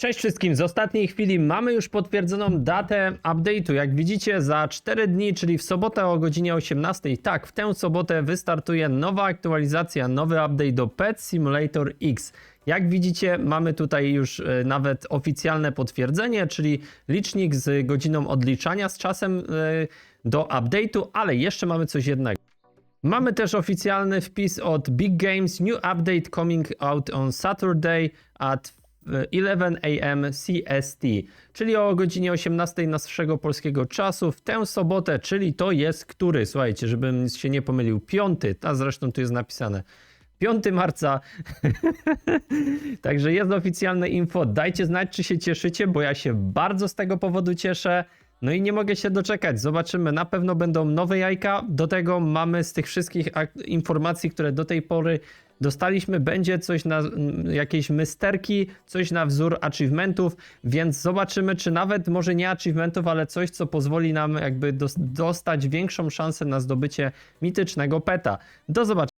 Cześć wszystkim, z ostatniej chwili mamy już potwierdzoną datę update'u. Jak widzicie, za 4 dni, czyli w sobotę o godzinie 18, tak, w tę sobotę wystartuje nowa aktualizacja, nowy update do Pet Simulator X. Jak widzicie, mamy tutaj już e, nawet oficjalne potwierdzenie, czyli licznik z godziną odliczania z czasem e, do update'u, ale jeszcze mamy coś jednego. Mamy też oficjalny wpis od Big Games, new update coming out on Saturday at 11 am CST, czyli o godzinie 18 naszego polskiego czasu w tę sobotę, czyli to jest który, słuchajcie, żebym się nie pomylił, piąty, a zresztą tu jest napisane. 5 marca. Także jest oficjalne info. Dajcie znać, czy się cieszycie, bo ja się bardzo z tego powodu cieszę. No i nie mogę się doczekać. Zobaczymy. Na pewno będą nowe jajka. Do tego mamy z tych wszystkich informacji, które do tej pory dostaliśmy, będzie coś na jakieś mysterki, coś na wzór achievementów, więc zobaczymy, czy nawet może nie achievementów, ale coś, co pozwoli nam jakby dos- dostać większą szansę na zdobycie mitycznego peta. Do zobaczenia.